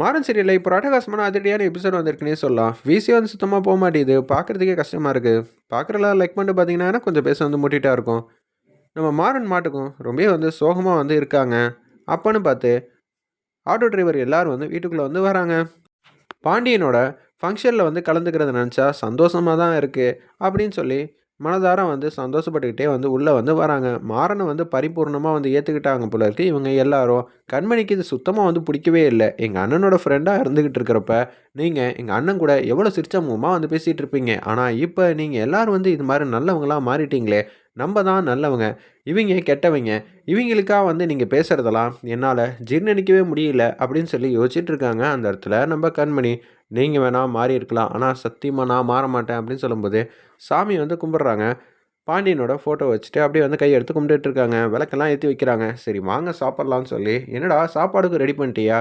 மாறன் சீரியலில். இப்போ அட்டகாசமான அதிரடியான எபிசோட் வந்திருக்குன்னே சொல்லலாம். விசி வந்து சுத்தமாக போக மாட்டேங்குது. பார்க்குறதுக்கே கஷ்டமாக இருக்குது பார்க்குறலாம் லைக் பண்ணிட்டு பார்த்தீங்கன்னா கொஞ்சம் பேச வந்து முட்டிகிட்டா இருக்கும். நம்ம மாறன் மாட்டுக்கும் ரொம்ப வந்து சோகமாக வந்து இருக்காங்க. அப்பன்னு பார்த்து ஆட்டோ டிரைவர் எல்லோரும் வந்து வீட்டுக்குள்ளே வந்து வராங்க. பாண்டியனோட ஃபங்க்ஷனில் வந்து கலந்துக்கிறத நினச்சா சந்தோஷமாக தான் இருக்குது அப்படின்னு சொல்லி மனதார வந்து சந்தோஷப்பட்டுக்கிட்டே வந்து உள்ளே வந்து வராங்க. மாறனை வந்து பரிபூர்ணமாக வந்து ஏற்றுக்கிட்டாங்க போல இருக்குது இவங்க எல்லாரும் கண்மணிக்கு இது சுத்தமாக வந்து பிடிக்கவே இல்லை. எங்கள் அண்ணனோட ஃப்ரெண்டாக இருந்துக்கிட்டு இருக்கிறப்ப நீங்கள் எங்கள் அண்ணன் கூட எவ்வளோ சிரிச்சமுகமாக வந்து பேசிகிட்டு இருப்பீங்க. ஆனால் இப்போ நீங்கள் எல்லோரும் வந்து இது மாதிரி நல்லவங்களாக மாறிட்டீங்களே நம்ம தான் நல்லவங்க. இவங்க கெட்டவங்க. இவங்களுக்காக வந்து நீங்கள் பேசுகிறதெல்லாம் என்னால் ஜீர்ணிக்கவே முடியல அப்படின்னு சொல்லி யோசிச்சுட்டு இருக்காங்க. அந்த இடத்துல நம்ம கண்மணி நீங்கள் வேணால் மாறி இருக்கலாம். ஆனால் சத்தியமாக நான் மாற மாட்டேன் அப்படின்னு சொல்லும்போது சாமி வந்து கும்பிட்றாங்க. பாண்டியனோட ஃபோட்டோ வச்சுட்டு அப்படியே வந்து கையெடுத்து கும்பிட்டுட்டு இருக்காங்க. விளக்கெல்லாம் ஏற்றி வைக்கிறாங்க. சரி வாங்க சாப்பிட்லான்னு சொல்லி என்னடா சாப்பாடுக்கு ரெடி பண்ணிட்டியா?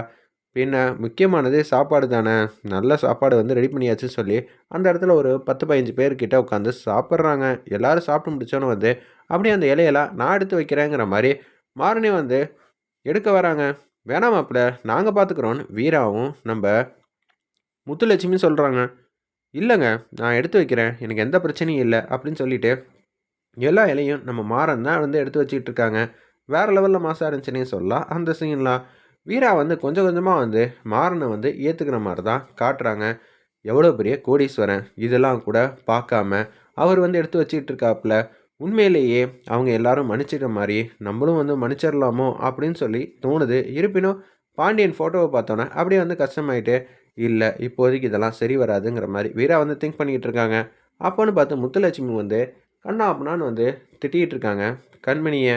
பின்ன முக்கியமானது சாப்பாடு தானே. நல்ல சாப்பாடு வந்து ரெடி பண்ணியாச்சுன்னு சொல்லி அந்த இடத்துல ஒரு பத்து பதினஞ்சு பேர்கிட்ட உட்காந்து சாப்பிட்றாங்க. எல்லோரும் சாப்பிட்டு முடிச்சோன்னு வந்து அப்படியே அந்த இலையெல்லாம் நான் எடுத்து வைக்கிறேங்கிற மாதிரி மாறனே வந்து எடுக்க வராங்க. வேணாம் மாப்பிள்ள நாங்கள் பார்த்துக்குறோன்னு வீராவும் நம்ம முத்துலட்சுமி சொல்கிறாங்க இல்லைங்க நான் எடுத்து வைக்கிறேன். எனக்கு எந்த பிரச்சனையும் இல்லை அப்படின்னு சொல்லிட்டு எல்லா இலையும் நம்ம மாறன் தான் வந்து எடுத்து வச்சுக்கிட்டு இருக்காங்க. வேறு லெவலில் மாசாக இருந்துச்சுன்னே சொல்லலாம். அந்த சீன்லாம் வீரா வந்து கொஞ்சம் கொஞ்சமாக வந்து மாறனை வந்து ஏற்றுக்கிற மாதிரி தான் காட்டுறாங்க. எவ்வளோ பெரிய கோடீஸ்வரன். இதெல்லாம் கூட பார்க்காம அவர் வந்து எடுத்து வச்சுக்கிட்டு இருக்காப்புல. உண்மையிலேயே அவங்க எல்லாரும் மன்னிச்சிக்கிற மாதிரி நம்மளும் வந்து மன்னிச்சிடலாமோ அப்படின்னு சொல்லி தோணுது. இருப்பினும் பாண்டியன் ஃபோட்டோவை பார்த்தோன்னே அப்படியே வந்து கஷ்டமாயிட்டு இல்லை இப்போதைக்கு இதெல்லாம் சரி வராதுங்கிற மாதிரி வீரா வந்து திங்க் பண்ணிக்கிட்டு இருக்காங்க அப்போன்னு பார்த்து முத்துலட்சுமி வந்து கண்ணா அப்பனான்னு வந்து திட்டிகிட்டு இருக்காங்க கண்மணியை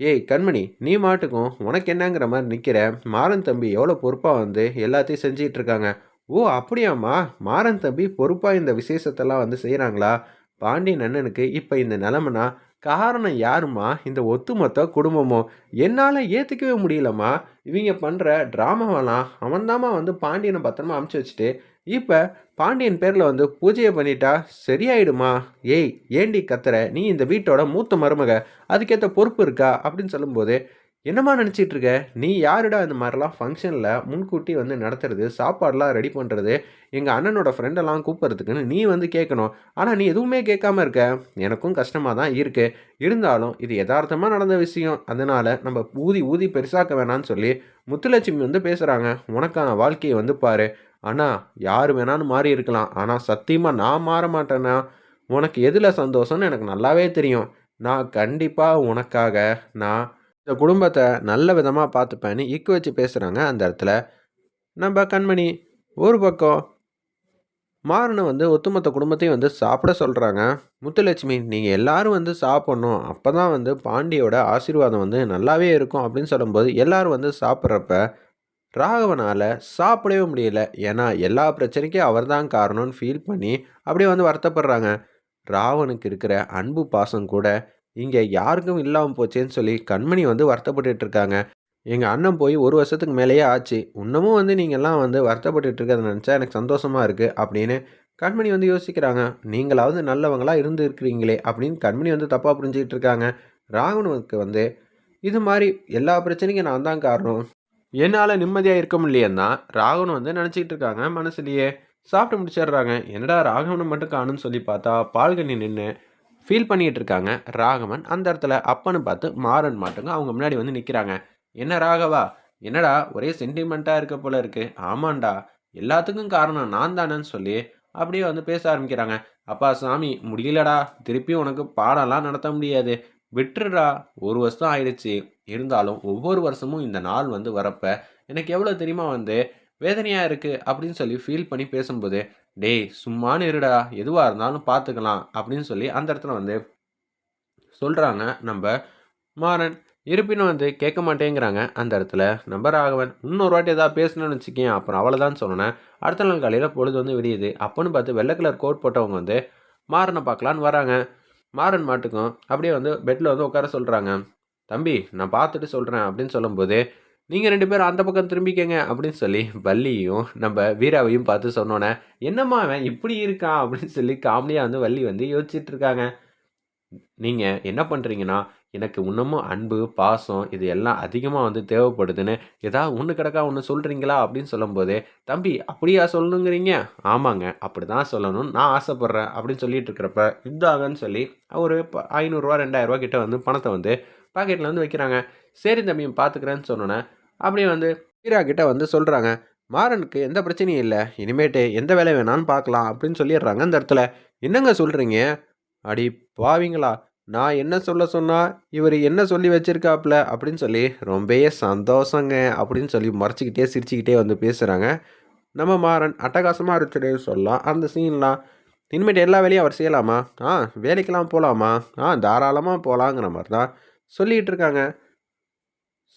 ஏய் கண்மணி நீ மாட்டுக்கும் உனக்கு என்னங்கிற மாதிரி நிற்கிற மாறன் தம்பி எவ்வளோ பொறுப்பாக வந்து எல்லாத்தையும் செஞ்சிகிட்டு இருக்காங்க ஓ அப்படியாம்மா? மாறன் தம்பி பொறுப்பாக இந்த விசேஷத்தெல்லாம் வந்து செய்கிறாங்களா பாண்டியன் அண்ணனுக்கு இப்போ இந்த நிலமனா காரணம் யாருமா இந்த ஒத்துமொத்த குடும்பமோ என்னால் ஏற்றுக்கவே முடியலம்மா. இவங்க பண்ணுற ட்ராமாவெல்லாம் அவன்தாம்மா வந்து பாண்டியனை பத்திரமா அமுச்சு வச்சுட்டு இப்போ பாண்டியன் பேரில் வந்து பூஜையை பண்ணிட்டா சரியாயிடுமா? ஏய் ஏண்டி கத்துற? நீ இந்த வீட்டோட மூத்த மருமக. அதுக்கேற்ற பொறுப்பு இருக்கா? அப்படின்னு சொல்லும்போது என்னம்மா நினச்சிட்டு இருக்க? நீ யாருடா இந்த மாதிரிலாம் ஃபங்க்ஷனில் முன்கூட்டி வந்து நடத்துறது சாப்பாடெலாம் ரெடி பண்ணுறது எங்கள் அண்ணனோட ஃப்ரெண்டெல்லாம் கூப்பிட்றதுக்குன்னு நீ வந்து கேட்கணும் ஆனால் நீ எதுவுமே கேட்காம இருக்க. எனக்கும் கஷ்டமாக தான் இருக்குது இருந்தாலும் இது யதார்த்தமாக நடந்த விஷயம். அதனால் நம்ம ஊதி ஊதி பெருசாக்க வேணான்னு சொல்லி முத்துலட்சுமி வந்து பேசுகிறாங்க உனக்கான வாழ்க்கையை வந்து பாரு. ஆனால் யார் வேணாலும் மாறி இருக்கலாம். ஆனால் சத்தியமாக நான் மாற மாட்டேன்னா உனக்கு எதில் சந்தோஷம்னு எனக்கு நல்லாவே தெரியும். நான் கண்டிப்பாக உனக்காக நான் இந்த குடும்பத்தை நல்ல விதமாக பார்த்துப்பேன்னு இக்கு வச்சு பேசுகிறாங்க அந்த இடத்துல. நம்ம கண்மணி ஒரு பக்கம் மாறனை வந்து ஒத்துமொத்த குடும்பத்தையும் வந்து சாப்பிட சொல்கிறாங்க முத்துலட்சுமி நீங்கள் எல்லாரும் வந்து சாப்பிட்ணும். அப்போ தான் வந்து பாண்டியோட ஆசீர்வாதம் வந்து நல்லாவே இருக்கும் அப்படின்னு சொல்லும்போது எல்லோரும் வந்து சாப்பிட்றப்ப ராகவனால் சாப்பிடவே முடியல. ஏன்னா எல்லா பிரச்சனைக்கும் அவர் தான் காரணம்னு ஃபீல் பண்ணி அப்படியே வந்து வருத்தப்படுறாங்க. ராவனுக்கு இருக்கிற அன்பு பாசம் கூட இங்கே யாருக்கும் இல்லாமல் போச்சேன்னு சொல்லி கண்மணி வந்து வருத்தப்பட்டு இருக்காங்க. எங்கள் அண்ணன் போய் ஒரு வருஷத்துக்கு மேலேயே ஆச்சு. இன்னமும் வந்து நீங்கள்லாம் வந்து வருத்தப்பட்டு இருக்கிறத நினச்சா எனக்கு சந்தோஷமாக இருக்குது அப்படின்னு கண்மணி வந்து யோசிக்கிறாங்க. நீங்களாவது நல்லவங்களாக இருந்து இருக்கிறீங்களே அப்படின்னு கண்மணி வந்து தப்பாக புரிஞ்சுக்கிட்டு இருக்காங்க. ராகவனுக்கு வந்து இது மாதிரி எல்லா பிரச்சனைக்கும் நான் தான் காரணம். என்னால் நிம்மதியாக இருக்க முடியலன்னா ராகவன் வந்து நினச்சிக்கிட்டு இருக்காங்க மனசுலையே. சாப்பிட்டு முடிச்சிடுறாங்க. என்னடா ராகவனை மட்டும் காணும்னு சொல்லி பார்த்தா பால்கனி நின்று ஃபீல் பண்ணிகிட்டு இருக்காங்க ராகவன் அந்த இடத்துல அப்பன்னு பார்த்து மாறன் மாட்டுங்க. அவங்க முன்னாடி வந்து நிற்கிறாங்க என்ன ராகவா? என்னடா? ஒரே சென்டிமெண்ட்டாக இருக்க போல இருக்கு. ஆமாண்டா. எல்லாத்துக்கும் காரணம் நான் தானேன்னு சொல்லி அப்படியே வந்து பேச ஆரம்பிக்கிறாங்க. அப்பா சாமி முடியலடா. திருப்பி உனக்கு பாடம்லாம் நடத்த முடியாது. விட்டுருடா ஒரு வருஷம் ஆயிடுச்சு. இருந்தாலும் ஒவ்வொரு வருஷமும் இந்த நாள் வந்து வரப்ப எனக்கு எவ்வளோ தெரியுமா வந்து வேதனையாக இருக்குது அப்படின்னு சொல்லி ஃபீல் பண்ணி பேசும்போது டேய் சும்மானு இருடா. எதுவாக இருந்தாலும் பார்த்துக்கலாம் அப்படின்னு சொல்லி அந்த இடத்துல வந்து சொல்கிறாங்க நம்ம மாறன். இருப்பினும் வந்து கேட்க மாட்டேங்கிறாங்க. அந்த இடத்துல நம்ம ராகவன் இன்னொரு வாட்டி ஏதாவது பேசணும்னு வச்சுக்கேன் அப்புறம் அவ்வளோதான் சொன்னேன் அடுத்த நாள் காலையில் பொழுது வந்து விடியுது. அப்போன்னு பார்த்து வெள்ளை கலர் கோட் போட்டவங்க வந்து மாறனை பார்க்கலான்னு வராங்க. மாறன் மாட்டுக்கும் அப்படியே வந்து பெட்டில் வந்து உட்கார சொல்கிறாங்க தம்பி நான் பார்த்துட்டு சொல்கிறேன் அப்படின்னு சொல்லும்போது நீங்கள் ரெண்டு பேரும் அந்த பக்கம் திரும்பிக்கங்க அப்படின்னு சொல்லி வள்ளியும் நம்ம வீராவையும் பார்த்து சொன்னோன்னே என்னம்மா அவன் இப்படி இருக்கான்? அப்படின்னு சொல்லி காமெடியாக வந்து வள்ளி வந்து யோசிச்சுட்டு இருக்காங்க. நீங்கள் என்ன பண்ணுறீங்கன்னா எனக்கு இன்னமும் அன்பு பாசம் இது எல்லாம் அதிகமாக வந்து தேவைப்படுதுன்னு ஏதாவது ஒன்று கிடக்கா ஒன்று சொல்கிறீங்களா அப்படின்னு சொல்லும்போது தம்பி அப்படியா சொல்லணுங்கிறீங்க? ஆமாங்க அப்படி தான் சொல்லணும்னு நான் ஆசைப்பட்றேன் அப்படின்னு சொல்லிட்டு இருக்கிறப்ப இதாகன்னு சொல்லி ஒரு ஐநூறுரூவா ரெண்டாயிரரூவா கிட்ட வந்து பணத்தை வந்து பாக்கெட்டில் வந்து வைக்கிறாங்க. சரி தம்பி பார்த்துக்கிறேன்னு சொன்னோன்னே அப்படி வந்து வீரா கிட்ட வந்து சொல்கிறாங்க மாறனுக்கு எந்த பிரச்சனையும் இல்லை. இனிமேட்டு எந்த வேலை வேணாலும் பார்க்கலாம் அப்படின்னு சொல்லிடுறாங்க அந்த இடத்துல. என்னங்க சொல்கிறீங்க அடி பாவிங்களா நான் என்ன சொல்ல சொன்னால் இவர் என்ன சொல்லி வச்சுருக்காப்புல அப்படின்னு சொல்லி ரொம்பவே சந்தோஷங்க அப்படின்னு சொல்லி மறைச்சிக்கிட்டே சிரிச்சுக்கிட்டே வந்து பேசுகிறாங்க நம்ம மாறன் அட்டகாசமாக இருந்துச்சுன்னு சொல்லலாம். அந்த சீன்லாம் இனிமேட்டு எல்லா வேலையும் அவர் செய்யலாமா? ஆ வேலைக்கெல்லாம் போகலாமா ஆ தாராளமாக போகலாங்கிற மாதிரி தான் சொல்லிகிட்டு இருக்காங்க.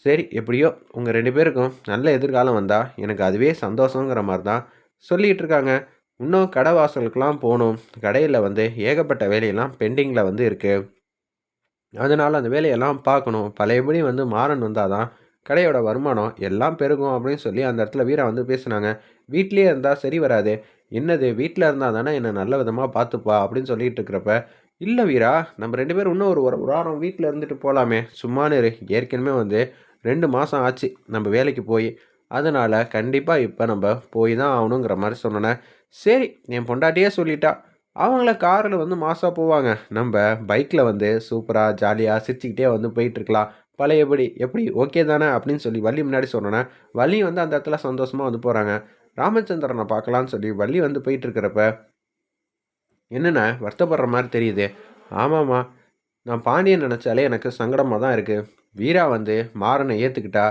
சரி எப்படியோ உங்கள் ரெண்டு பேருக்கும் நல்ல எதிர்காலம் வந்தால் எனக்கு அதுவே சந்தோஷங்கிற மாதிரி தான் சொல்லிகிட்டு இருக்காங்க. இன்னும் கடை வாசலுக்கெலாம் போகணும். கடையில் வந்து ஏகப்பட்ட வேலையெல்லாம் பெண்டிங்கில் வந்து இருக்குது அதனால் அந்த வேலையெல்லாம் பார்க்கணும். பழையபடி வந்து மாறன் வந்தால் தான் கடையோட வருமானம் எல்லாம் பெருகும் அப்படின்னு சொல்லி அந்த இடத்துல வீரா வந்து பேசுனாங்க. வீட்லேயே இருந்தால் சரி வராது. என்னது வீட்டில் இருந்தால் தானே என்னை நல்ல விதமாக பார்த்துப்பா அப்படின்னு சொல்லிகிட்டு இருக்கிறப்ப இல்லை வீரா நம்ம ரெண்டு பேரும் இன்னும் ஒரு ஒரு வாரம் வீட்டில் இருந்துட்டு போகலாமே சும்மானு இரு ஏற்கனவே வந்து ரெண்டு மாதம் ஆச்சு நம்ம வேலைக்கு போய். அதனால் கண்டிப்பாக இப்போ நம்ம போய் தான் ஆகணுங்கிற மாதிரி சொன்னேன். சரி என் பொண்டாட்டியே சொல்லிட்டா. அவங்கள காரில் வந்து மாசாக போவாங்க. நம்ம பைக்கில் வந்து சூப்பராக ஜாலியாக சிரிச்சுக்கிட்டே வந்து போயிட்டுருக்கலாம் பழையபடி எப்படி ஓகே தானே அப்படின்னு சொல்லி வள்ளி முன்னாடி சொன்னோன்னே வள்ளி வந்து அந்த இடத்துல சந்தோஷமாக வந்து போகிறாங்க ராமச்சந்திரனை பார்க்கலான்னு சொல்லி வள்ளி வந்து போயிட்டுருக்கிறப்ப என்னண்ணே வருத்தப்படுற மாதிரி தெரியுது. ஆமாம்மா நான் பாண்டியன் நினச்சாலே எனக்கு சங்கடமாக தான் இருக்குது வீரா வந்து மாறனை ஏற்றுக்கிட்டா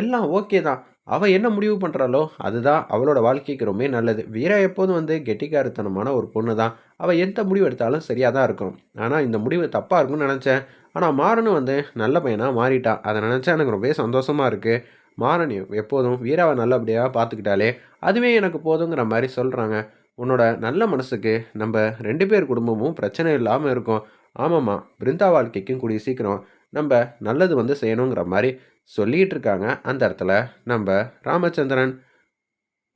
எல்லாம் ஓகே தான். அவள் என்ன முடிவு பண்ணுறாளோ அதுதான் அவளோட வாழ்க்கைக்கு ரொம்ப நல்லது. வீரா எப்போதும் வந்து கெட்டிக்காரத்தனமான ஒரு பொண்ணு தான். அவள் எந்த முடிவு எடுத்தாலும் சரியாக தான் இருக்கும். ஆனால் இந்த முடிவு தப்பாக இருக்கும்னு நினச்சேன். ஆனால் மாறனும் வந்து நல்ல பையனாக மாறிட்டான் அதை நினச்சா எனக்கு ரொம்பவே சந்தோஷமாக இருக்குது மாறன் எப்போதும் வீராவை நல்லபடியாக பார்த்துக்கிட்டாலே அதுவே எனக்கு போதுங்கிற மாதிரி சொல்கிறாங்க உன்னோட நல்ல மனசுக்கு நம்ம ரெண்டு பேர் குடும்பமும் பிரச்சனை இல்லாமல் இருக்கும். ஆமாம்மா பிருந்தா வாழ்க்கைக்கும் கூடிய சீக்கிரம் நம்ம நல்லது வந்து செய்யணுங்கிற மாதிரி சொல்லிகிட்டு இருக்காங்க அந்த இடத்துல நம்ம ராமச்சந்திரன்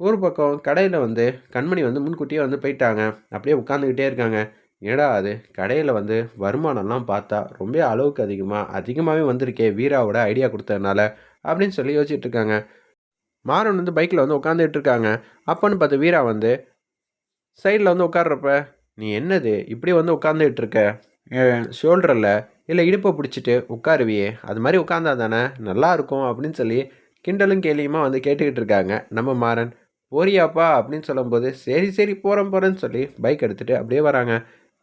ஒரு பக்கம் கடையில் வந்து கண்மணி வந்து முன்கூட்டியே வந்து போயிட்டாங்க. அப்படியே உட்காந்துக்கிட்டே இருக்காங்க. ஏடா அது? கடையில் வந்து வருமானம்லாம் பார்த்தா ரொம்ப அளவுக்கு அதிகமாக அதிகமாகவே வந்திருக்கே வீராவோட ஐடியா கொடுத்ததுனால அப்படின்னு சொல்லி யோசிச்சுட்டு இருக்காங்க மாறன் வந்து பைக்கில் வந்து உட்காந்துட்டு இருக்காங்க அப்போன்னு பார்த்து வீரா வந்து சைடில் வந்து உட்காடுறப்ப நீ என்னது? இப்படி வந்து உட்காந்துட்டு இருக்க ஷோல்டரில் இல்லை இடுப்பை பிடிச்சிட்டு உட்காருவியே அது மாதிரி உட்காந்தா தானே நல்லா இருக்கும் அப்படின்னு சொல்லி கிண்டலும் கேலியுமா வந்து கேட்டுக்கிட்டு இருக்காங்க. நம்ம மாறன் போறியாப்பா அப்படின்னு சொல்லும்போது சரி சரி போகிறோம் போகிறேன்னு சொல்லி பைக் எடுத்துகிட்டு அப்படியே வராங்க.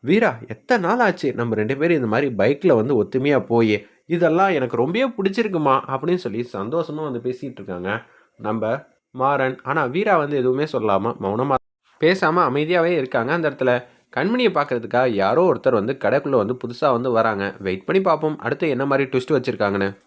வீரா எத்தனை நாள் ஆச்சு? நம்ம ரெண்டு பேரும் இந்த மாதிரி பைக்கில் வந்து ஒத்துமையாக போய் இதெல்லாம் எனக்கு ரொம்பவே பிடிச்சிருக்குமா? அப்படின்னு சொல்லி சந்தோஷமாக வந்து பேசிகிட்டு இருக்காங்க. நம்ம மாறன் ஆனால் வீரா வந்து எதுவுமே சொல்லாமல் மௌனமாக பேசாமல் அமைதியாகவே இருக்காங்க அந்த இடத்துல. கண்மணியை பார்க்கறதுக்காக யாரோ ஒருத்தர் வந்து கடைக்குள்ளே வந்து புதுசாக வந்து வராங்க. வெயிட் பண்ணி பார்ப்போம். அடுத்து என்ன மாதிரி ட்விஸ்ட் வச்சுருக்காங்கன்னு.